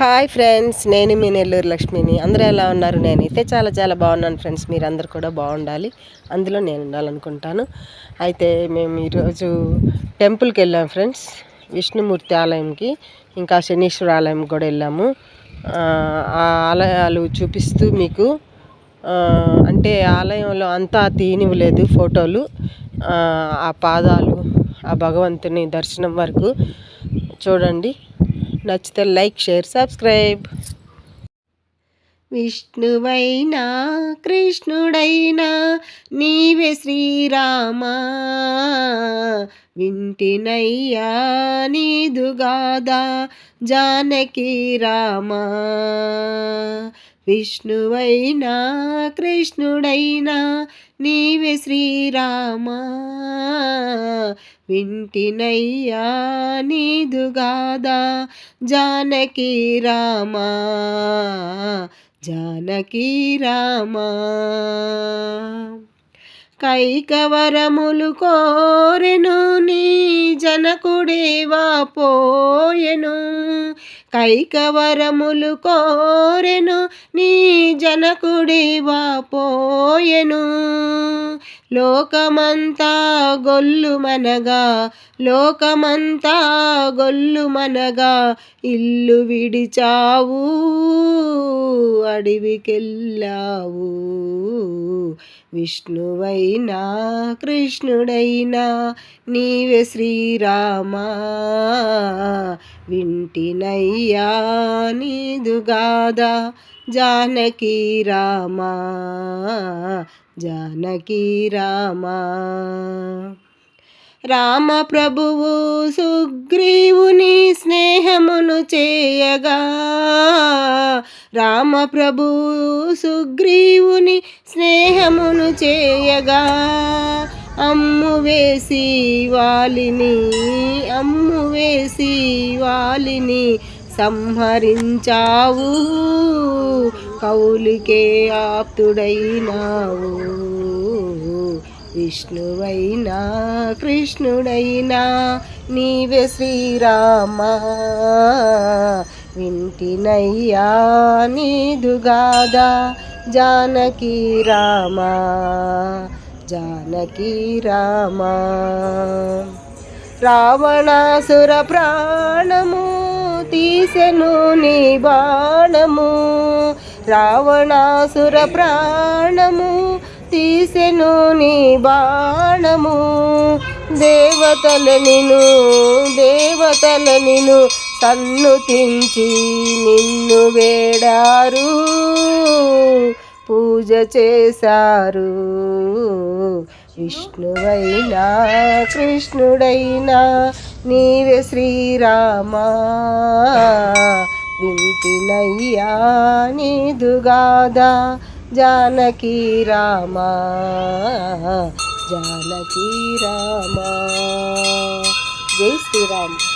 Hi friends నేను మీ నెల్లూరు లక్ష్మిని. అందరూ ఎలా ఉన్నారు? నేనైతే చాలా చాలా బాగున్నాను ఫ్రెండ్స్. మీరందరూ కూడా బాగుండాలి. అందులో నేను ఉండాలనుకుంటాను. అయితే మేము ఈరోజు టెంపుల్కి వెళ్ళాం ఫ్రెండ్స్. విష్ణుమూర్తి ఆలయంకి ఇంకా శనీశ్వర ఆలయం కూడా వెళ్ళాము. ఆ ఆలయాలు చూపిస్తూ మీకు అంటే ఆలయంలో అంతా తీనివ్వలేదు ఫోటోలు. ఆ పాదాలు ఆ భగవంతుని దర్శనం వరకు చూడండి. నచ్చితే లైక్ షేర్ సబ్స్క్రైబ్. విష్ణువైనా కృష్ణుడైనా నీవే శ్రీరామా. వింటినయ్యా నీదుగాదా జానకి రామా. విష్ణువైనా కృష్ణుడైనా నీవే శ్రీరామా. వింటినయ్యా నీదుగాదా జానకి రామా. జానకి రామా. కైకవరములు కోరెను నీ జనకుడేవా పోయెను. కైకవరములు కోరెను నీ జనకుడివా పోయెను. లోకమంతా గొల్లు మనగా లోకమంతా గొల్లు మనగా ఇల్లు విడిచావు. అడవికెళ్ళావు విష్ణువైనా కృష్ణుడైనా నీవే శ్రీరామా. వింటినయ్యా నీదుగాదా జానకి రామా. జానకి రామా. రామ ప్రభువు సుగ్రీవుని స్నేహమును చేయగా రామ సుగ్రీవుని స్నేహమును చేయగా అమ్ము వేసి వాలిని అమ్ము వేసి వాలిని సంహరించావు. కౌలికే ఆప్తుడైనావు. విష్ణువైనా కృష్ణుడైనా నీవే శ్రీరామా. వింటినయ్యా నీదుగాదా జానకి రామా జానకి రామా. రావణాసుర ప్రాణము తీసెను నీ బాణము. రావణాసుర ప్రాణము తీసెను నీ బాణము. దేవతల నిను దేవతల నిను సన్నుతించి నిన్ను వేడారు పూజ చేశారు. విష్ణువైనా కృష్ణుడైనా నీవే శ్రీరామా. వింటినయ్యా నీదుగాదా జానకి రామా. జానకి రామా. జై శ్రీరామ్.